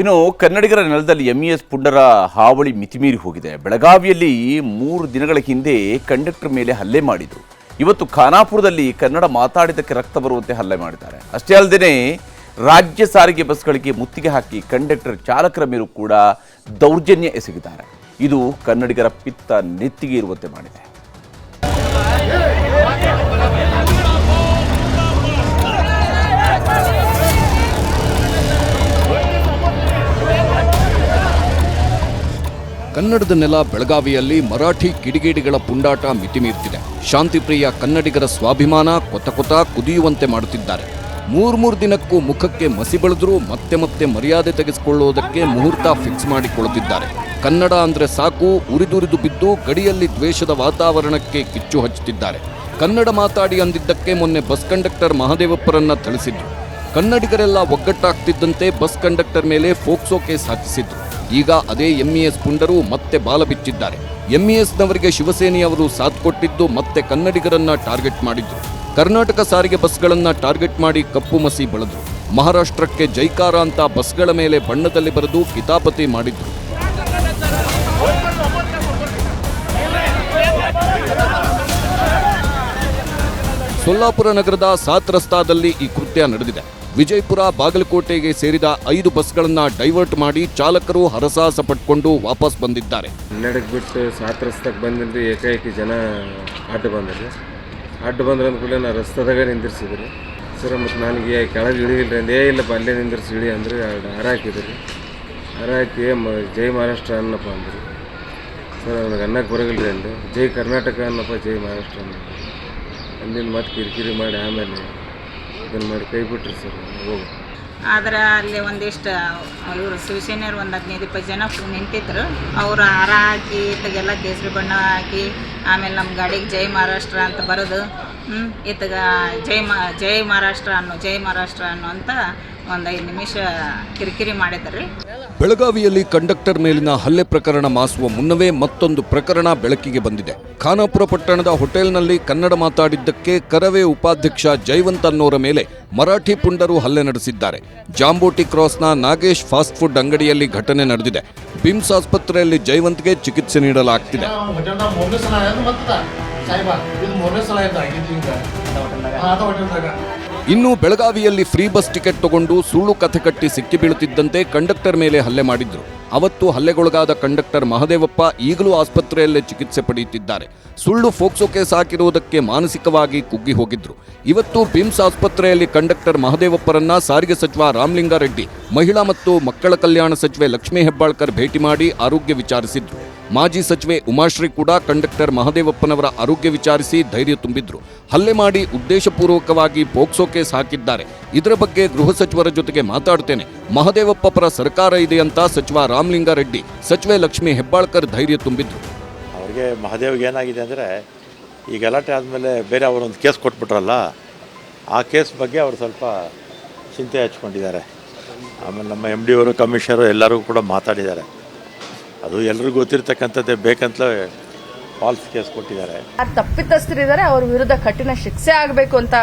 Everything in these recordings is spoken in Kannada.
ಇನ್ನು ಕನ್ನಡಿಗರ ನೆಲದಲ್ಲಿ ಎಂಇಎಸ್ ಪುಂಡರ ಹಾವಳಿ ಮಿತಿಮೀರಿ ಹೋಗಿದೆ. ಬೆಳಗಾವಿಯಲ್ಲಿ ಮೂರು ದಿನಗಳ ಹಿಂದೆ ಕಂಡಕ್ಟರ್ ಮೇಲೆ ಹಲ್ಲೆ ಮಾಡಿದ್ರು. ಇವತ್ತು ಖಾನಾಪುರದಲ್ಲಿ ಕನ್ನಡ ಮಾತಾಡಿದ್ದಕ್ಕೆ ರಕ್ತ ಬರುವಂತೆ ಹಲ್ಲೆ ಮಾಡಿದ್ದಾರೆ. ಅಷ್ಟೇ ಅಲ್ಲದೆ ರಾಜ್ಯ ಸಾರಿಗೆ ಬಸ್ಗಳಿಗೆ ಮುತ್ತಿಗೆ ಹಾಕಿ ಕಂಡಕ್ಟರ್ ಚಾಲಕರ ಮೇಲೂ ಕೂಡ ದೌರ್ಜನ್ಯ ಎಸಗಿದ್ದಾರೆ. ಇದು ಕನ್ನಡಿಗರ ಪಿತ್ತ ನೆತ್ತಿಗೆ ಇರುವಂತೆ ಮಾಡಿದೆ. ಕನ್ನಡದ ನೆಲ ಬೆಳಗಾವಿಯಲ್ಲಿ ಮರಾಠಿ ಕಿಡಿಗೇಡಿಗಳ ಪುಂಡಾಟ ಮಿತಿಮೀರ್ತಿದೆ. ಶಾಂತಿಪ್ರಿಯ ಕನ್ನಡಿಗರ ಸ್ವಾಭಿಮಾನ ಕೊತ ಕೊತ ಕುದಿಯುವಂತೆ ಮಾಡುತ್ತಿದ್ದಾರೆ. ಮೂರ್ಮೂರು ದಿನಕ್ಕೂ ಮುಖಕ್ಕೆ ಮಸಿ ಬೆಳೆದರೂ ಮತ್ತೆ ಮತ್ತೆ ಮರ್ಯಾದೆ ತೆಗೆಸಿಕೊಳ್ಳುವುದಕ್ಕೆ ಮುಹೂರ್ತ ಫಿಕ್ಸ್ ಮಾಡಿಕೊಳ್ಳುತ್ತಿದ್ದಾರೆ. ಕನ್ನಡ ಅಂದ್ರೆ ಸಾಕು, ಉರಿದುರಿದು ಬಿದ್ದು ಗಡಿಯಲ್ಲಿ ದ್ವೇಷದ ವಾತಾವರಣಕ್ಕೆ ಕಿಚ್ಚು ಹಚ್ಚುತ್ತಿದ್ದಾರೆ. ಕನ್ನಡ ಮಾತಾಡಿ ಅಂದಿದ್ದಕ್ಕೆ ಮೊನ್ನೆ ಬಸ್ ಕಂಡಕ್ಟರ್ ಮಹದೇವಪ್ಪರನ್ನ ಥಳಿಸಿದ್ರು. ಕನ್ನಡಿಗರೆಲ್ಲ ಒಗ್ಗಟ್ಟಾಗ್ತಿದ್ದಂತೆ ಬಸ್ ಕಂಡಕ್ಟರ್ ಮೇಲೆ ಫೋಕ್ಸೋ ಕೇಸ್ ಹಾಕಿಸಿದ್ರು. ಈಗ ಅದೇ ಎಂಇಎಸ್ ಪುಂಡರು ಮತ್ತೆ ಬಾಲ ಬಿಚ್ಚಿದ್ದಾರೆ. ಎಂಇಎಸ್ನವರಿಗೆ ಶಿವಸೇನೆಯವರು ಸಾಥ್ ಕೊಟ್ಟಿದ್ದು ಮತ್ತೆ ಕನ್ನಡಿಗರನ್ನ ಟಾರ್ಗೆಟ್ ಮಾಡಿದ್ರು. ಕರ್ನಾಟಕ ಸಾರಿಗೆ ಬಸ್ಗಳನ್ನ ಟಾರ್ಗೆಟ್ ಮಾಡಿ ಕಪ್ಪು ಮಸಿ ಬಳದ್ರು. ಮಹಾರಾಷ್ಟ್ರಕ್ಕೆ ಜೈಕಾರ ಅಂತ ಬಸ್ಗಳ ಮೇಲೆ ಬಣ್ಣದಲ್ಲಿ ಬರೆದು ಕಿತಾಪತಿ ಮಾಡಿದ್ರು. ಸೊಲ್ಲಾಪುರ ನಗರದ ಸಾತ್ ರಸ್ತಾದಲ್ಲಿ ಈ ಕೃತ್ಯ ನಡೆದಿದೆ. ವಿಜಯಪುರ ಬಾಗಲಕೋಟೆಗೆ ಸೇರಿದ ಐದು ಬಸ್ಗಳನ್ನು ಡೈವರ್ಟ್ ಮಾಡಿ ಚಾಲಕರು ಹರಸಾಹಸ ಪಟ್ಕೊಂಡು ವಾಪಸ್ ಬಂದಿದ್ದಾರೆ. ಹನ್ನೆರಡಕ್ಕೆ ಬಿಟ್ಟು ಸಾತ್ ಬಂದಿದ್ದು ಏಕಾಏಕಿ ಜನ ಅಡ್ಡ ಬಂದ್ರಿ ಅಡ್ಡ ಬಂದ್ರೆ ಅಂದ್ಕೂಡಲೇ ನಾ ರಸ್ತದಾಗ ನಿಂದಿರ್ಸಿದ್ರಿ ಸರ್, ಮತ್ತು ನನಗೆ ಕೆಳಗೆ ಇಳಿಯಿಲ್ರಿ ಅಂದೇ. ಇಲ್ಲಪ್ಪ, ಅಲ್ಲೇ ನಿಂದಿರ್ಸಿ, ಇಳಿ ಅಂದ್ರೆ ಹರ ಹಾಕಿದ್ರಿ. ಹರ ಹಾಕಿ ಜೈ ಮಹಾರಾಷ್ಟ್ರ ಅನ್ನಪ್ಪ ಅಂದ್ರಿ. ಸರ್ ನನಗೆ ಅನ್ನಕ್ಕೆ ಬರೋಗಿಲ್ರಿ ಅಂದೆ. ಜೈ ಕರ್ನಾಟಕ ಅನ್ನಪ್ಪ, ಜೈ ಮಹಾರಾಷ್ಟ್ರ ಅನ್ನ ಅಲ್ಲಿಂದ ಮತ್ತೆ ಕಿರಿಕಿರಿ ಮಾಡಿ ಆಮೇಲೆ ಇದನ್ನು ಮಾಡಿ ಕೈ ಸರ್ ಆದ್ರೆ ಅಲ್ಲಿ ಒಂದಿಷ್ಟು, ಇವರು ಶಿವಸೇನೆಯವ್ರು ಒಂದು ಹದಿನೈದು, ಇಪ್ಪತ್ತು ಜನ ನಿಂತಿದ್ರು. ಅವ್ರು ಹಾರ ಹಾಕಿ ಇತ್ತಗೆಲ್ಲ ಕೇಸರಿ ಬಣ್ಣ ಹಾಕಿ, ಆಮೇಲೆ ನಮ್ಮ ಗಾಡಿಗೆ ಜೈ ಮಹಾರಾಷ್ಟ್ರ ಅಂತ ಬರೋದು. ಇತ್ತಗ ಜೈ ಮಾ, ಜೈ ಮಹಾರಾಷ್ಟ್ರ ಅನ್ನೋ, ಜೈ ಮಹಾರಾಷ್ಟ್ರ ಅನ್ನೋ ಅಂತ ಒಂದು ಐದು ನಿಮಿಷ ಕಿರಿಕಿರಿ ಮಾಡಿದ್ರಿ. ಬೆಳಗಾವಿಯಲ್ಲಿ ಕಂಡಕ್ಟರ್ ಮೇಲಿನ ಹಲ್ಲೆ ಪ್ರಕರಣ ಮಾಸುವ ಮುನ್ನವೇ ಮತ್ತೊಂದು ಪ್ರಕರಣ ಬೆಳಕಿಗೆ ಬಂದಿದೆ. ಖಾನಾಪುರ ಪಟ್ಟಣದ ಹೋಟೆಲ್ನಲ್ಲಿ ಕನ್ನಡ ಮಾತಾಡಿದ್ದಕ್ಕೆ ಕರವೇ ಉಪಾಧ್ಯಕ್ಷ ಜೈವಂತ್ ಅನ್ನೋರ ಮೇಲೆ ಮರಾಠಿ ಪುಂಡರು ಹಲ್ಲೆ ನಡೆಸಿದ್ದಾರೆ. ಜಾಂಬೋಟಿ ಕ್ರಾಸ್ನ ನಾಗೇಶ್ ಫಾಸ್ಟ್ ಫುಡ್ ಅಂಗಡಿಯಲ್ಲಿ ಘಟನೆ ನಡೆದಿದೆ. ಬಿಮ್ಸ್ ಆಸ್ಪತ್ರೆಯಲ್ಲಿ ಜೈವಂತ್ಗೆ ಚಿಕಿತ್ಸೆ ನೀಡಲಾಗ್ತಿದೆ. ಇನ್ನು ಬೆಳಗಾವಿಯಲ್ಲಿ ಫ್ರೀ ಬಸ್ ಟಿಕೆಟ್ ತಗೊಂಡು ಸುಳ್ಳು ಕಥೆ ಕಟ್ಟಿ ಸಿಕ್ಕಿ ಬೀಳುತ್ತಿದ್ದಂತೆ ಕಂಡಕ್ಟರ್ ಮೇಲೆ ಹಲ್ಲೆ ಮಾಡಿದ್ರು. ಅವತ್ತು ಹಲ್ಲೆಗೊಳಗಾದ ಕಂಡಕ್ಟರ್ ಮಹದೇವಪ್ಪ ಈಗಲೂ ಆಸ್ಪತ್ರೆಯಲ್ಲೇ ಚಿಕಿತ್ಸೆ ಪಡೆಯುತ್ತಿದ್ದಾರೆ. ಸುಳ್ಳು ಫೋಕ್ಸೋ ಕೇಸ್ ಹಾಕಿರುವುದಕ್ಕೆ ಮಾನಸಿಕವಾಗಿ ಕುಗ್ಗಿ ಹೋಗಿದ್ರು. ಇವತ್ತು ಬಿಮ್ಸ್ ಆಸ್ಪತ್ರೆಯಲ್ಲಿ ಕಂಡಕ್ಟರ್ ಮಹದೇವಪ್ಪರನ್ನ ಸಾರಿಗೆ ಸಚಿವ ರಾಮಲಿಂಗಾರೆಡ್ಡಿ, ಮಹಿಳಾ ಮತ್ತು ಮಕ್ಕಳ ಕಲ್ಯಾಣ ಸಚಿವೆ ಲಕ್ಷ್ಮೀ ಹೆಬ್ಬಾಳ್ಕರ್ ಭೇಟಿ ಮಾಡಿ ಆರೋಗ್ಯ ವಿಚಾರಿಸಿದ್ರು. ಮಾಜಿ ಸಚಿವೆ ಉಮಾಶ್ರೀ ಕೂಡ ಕಂಡಕ್ಟರ್ ಮಹದೇವಪ್ಪನವರ ಆರೋಗ್ಯ ವಿಚಾರಿಸಿ ಧೈರ್ಯ ತುಂಬಿದ್ರು. ಹಲ್ಲೆ ಮಾಡಿ ಉದ್ದೇಶಪೂರ್ವಕವಾಗಿ ಪೋಕ್ಸೋ ಕೇಸ್ ಹಾಕಿದ್ದಾರೆ. ಇದರ ಬಗ್ಗೆ ಗೃಹ ಸಚಿವರ ಜೊತೆಗೆ ಮಾತಾಡ್ತೇನೆ. ಮಹದೇವಪ್ಪ ಪರ ಸರ್ಕಾರ ಇದೆ ಅಂತ ಸಚಿವ ರಾಮಲಿಂಗಾರೆಡ್ಡಿ, ಸಚಿವೆ ಲಕ್ಷ್ಮಿ ಹೆಬ್ಬಾಳ್ಕರ್ ಧೈರ್ಯ ತುಂಬಿದ್ರು. ಅವರಿಗೆ ಮಹದೇವ್ಗೆ ಏನಾಗಿದೆ ಅಂದರೆ, ಈ ಗಲಾಟೆ ಆದಮೇಲೆ ಬೇರೆ ಅವರೊಂದು ಕೇಸ್ ಕೊಟ್ಬಿಟ್ರಲ್ಲ, ಆ ಕೇಸ್ ಬಗ್ಗೆ ಅವರು ಸ್ವಲ್ಪ ಚಿಂತೆ ಹಚ್ಕೊಂಡಿದ್ದಾರೆ. ಆಮೇಲೆ ನಮ್ಮ ಎಂ ಡಿ ಅವರು, ಕಮಿಷನರು ಎಲ್ಲರೂ ಕೂಡ ಮಾತಾಡಿದ್ದಾರೆ. ಅದು ಎಲ್ರಿಗೂ ಗೊತ್ತಿರ್ತಕ್ಕಂಥದ್ದೇ ಬೇಕಂತಲೇ ಫಾಲ್ಸ್ ಕೇಸ್ ಕೊಟ್ಟಿದ್ದಾರೆ. ಆ ತಪ್ಪಿತಸ್ಥರಿದ್ದಾರೆ ಅವ್ರ ವಿರುದ್ಧ ಕಠಿಣ ಶಿಕ್ಷೆ ಆಗಬೇಕು ಅಂತ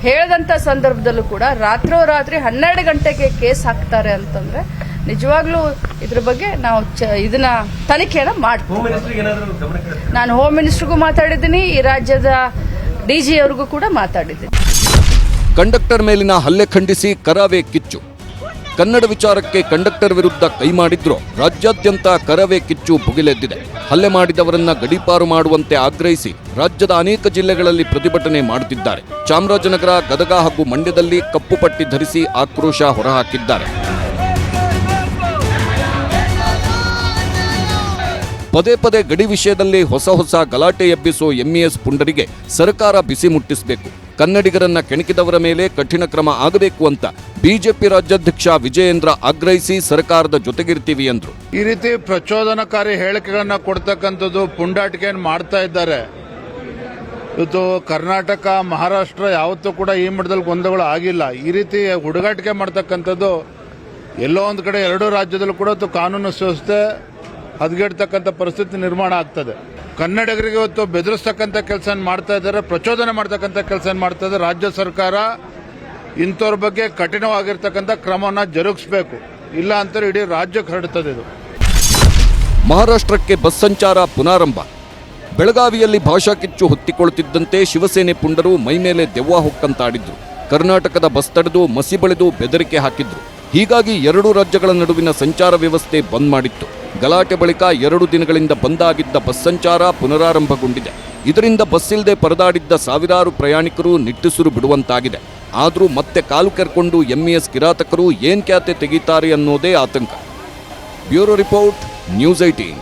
ಹೇಳಿದಂತ ಸಂದರ್ಭದಲ್ಲೂ ಕೂಡ ರಾತ್ರೋರಾತ್ರಿ ಹನ್ನೆರಡು ಗಂಟೆಗೆ ಕೇಸ್ ಹಾಕ್ತಾರೆ ಅಂತಂದ್ರೆ ನಿಜವಾಗ್ಲೂ ಇದ್ರ ಬಗ್ಗೆ ನಾವು ಚ- ಇದನ್ನ ತನಿಖೆಯನ್ನ ಮಾಡ್ತೀವಿ. ನಾನು ಹೋಮ್ ಮಿನಿಸ್ಟ್ರಿಗೂ ಮಾತಾಡಿದ್ದೀನಿ ಈ ರಾಜ್ಯದ ಡಿ ಜಿ ಅವ್ರಿಗೂ ಕೂಡ ಮಾತಾಡಿದ್ದೀನಿ. ಕಂಡಕ್ಟರ್ ಮೇಲಿನ ಹಲ್ಲೆ ಖಂಡಿಸಿ ಕರಾವೆ ಕಿಚ್ಚು. ಕನ್ನಡ ವಿಚಾರಕ್ಕೆ ಕಂಡಕ್ಟರ್ ವಿರುದ್ಧ ಕೈ ಮಾಡಿದ್ರು. ರಾಜ್ಯಾದ್ಯಂತ ಕರವೇ ಕಿಚ್ಚು ಭುಗಿಲೆದ್ದಿದೆ. ಹಲ್ಲೆ ಮಾಡಿದವರನ್ನ ಗಡೀಪಾರು ಮಾಡುವಂತೆ ಆಗ್ರಹಿಸಿ ರಾಜ್ಯದ ಅನೇಕ ಜಿಲ್ಲೆಗಳಲ್ಲಿ ಪ್ರತಿಭಟನೆ ಮಾಡುತ್ತಿದ್ದಾರೆ. ಚಾಮರಾಜನಗರ, ಗದಗ ಹಾಗೂ ಮಂಡ್ಯದಲ್ಲಿ ಕಪ್ಪು ಪಟ್ಟಿ ಧರಿಸಿ ಆಕ್ರೋಶ ಹೊರಹಾಕಿದ್ದಾರೆ. ಪದೇ ಪದೇ ಗಡಿ ವಿಷಯದಲ್ಲಿ ಹೊಸ ಹೊಸ ಗಲಾಟೆ ಎಬ್ಬಿಸೋ ಎಂಇಎಸ್ ಪುಂಡರಿಗೆ ಸರ್ಕಾರ ಬಿಸಿ ಮುಟ್ಟಿಸಬೇಕು. ಕನ್ನಡಿಗರನ್ನ ಕೆಣಕಿದವರ ಮೇಲೆ ಕಠಿಣ ಕ್ರಮ ಆಗಬೇಕು ಅಂತ ಬಿಜೆಪಿ ರಾಜ್ಯಾಧ್ಯಕ್ಷ ವಿಜಯೇಂದ್ರ ಆಗ್ರಹಿಸಿ ಸರ್ಕಾರದ ಜೊತೆಗಿರ್ತೀವಿ ಎಂದರು ಈ ರೀತಿ ಪ್ರಚೋದನಕಾರಿ ಹೇಳಿಕೆಗಳನ್ನ ಕೊಡ್ತಕ್ಕಂಥದ್ದು ಪುಂಡಾಟಿಕೆಯನ್ನು ಮಾಡ್ತಾ ಇದ್ದಾರೆ. ಇವತ್ತು ಕರ್ನಾಟಕ, ಮಹಾರಾಷ್ಟ್ರ ಯಾವತ್ತೂ ಕೂಡ ಈ ಮಟ್ಟದಲ್ಲಿ ಗೊಂದಲಗಳು ಆಗಿಲ್ಲ. ಈ ರೀತಿ ಹುಡುಗಾಟಿಕೆ ಮಾಡ್ತಕ್ಕಂಥದ್ದು ಎಲ್ಲೋ ಒಂದು ಕಡೆ ಎರಡೂ ರಾಜ್ಯದಲ್ಲೂ ಕೂಡ ಕಾನೂನು ಸುವಸ್ಥೆ ಹದಗೆಡ್ತಕ್ಕಂಥ ಪರಿಸ್ಥಿತಿ ನಿರ್ಮಾಣ ಆಗ್ತದೆ. ಕನ್ನಡಿಗರಿಗೆ ಇವತ್ತು ಬೆದರಿಸ್ತಕ್ಕಂಥ ಕೆಲಸ ಮಾಡ್ತಾ ಇದ್ದಾರೆ, ಪ್ರಚೋದನೆ ಮಾಡ್ತಕ್ಕಂಥ ಕೆಲಸ ಮಾಡ್ತಾ ಇದ್ದಾರೆ. ರಾಜ್ಯ ಸರ್ಕಾರ ಇಂಥವ್ರ ಬಗ್ಗೆ ಕಠಿಣವಾಗಿರ್ತಕ್ಕಂಥ ಕ್ರಮವನ್ನು ಜರುಗಿಸಬೇಕು. ಇಲ್ಲ ಅಂತಾರೆ ಇಡೀ ರಾಜ್ಯ ಹರಡ್ತದೆ ಇದು. ಮಹಾರಾಷ್ಟ್ರಕ್ಕೆ ಬಸ್ ಸಂಚಾರ ಪುನಾರಂಭ. ಬೆಳಗಾವಿಯಲ್ಲಿ ಭಾಷಾ ಕಿಚ್ಚು ಹೊತ್ತಿಕೊಳ್ಳುತ್ತಿದ್ದಂತೆ ಶಿವಸೇನೆ ಪುಂಡರು ಮೈಮೇಲೆ ದೆವ್ವ ಹೊಕ್ಕಂತಾಡಿದ್ರು. ಕರ್ನಾಟಕದ ಬಸ್ ತಡೆದು ಮಸಿ ಬಳಿದು ಬೆದರಿಕೆ ಹಾಕಿದ್ರು. ಹೀಗಾಗಿ ಎರಡು ರಾಜ್ಯಗಳ ನಡುವಿನ ಸಂಚಾರ ವ್ಯವಸ್ಥೆ ಬಂದ್ ಮಾಡಿತ್ತು. ಗಲಾಟೆ ಬಳಿಕ ಎರಡು ದಿನಗಳಿಂದ ಬಂದಾಗಿದ್ದ ಬಸ್ ಸಂಚಾರ ಪುನರಾರಂಭಗೊಂಡಿದೆ. ಇದರಿಂದ ಬಸ್ ಇಲ್ಲದೆ ಪರದಾಡಿದ್ದ ಸಾವಿರಾರು ಪ್ರಯಾಣಿಕರು ನಿಟ್ಟುಸಿರು ಬಿಡುವಂತಾಗಿದೆ. ಆದರೂ ಮತ್ತೆ ಕಾಲು ಕೆರ್ಕೊಂಡು ಎಂಇಎಸ್ ಕಿರಾತಕರು ಏನ್ ಖ್ಯಾತೆ ತೆಗೀತಾರೆ ಅನ್ನೋದೇ ಆತಂಕ. Bureau report, news eighteen.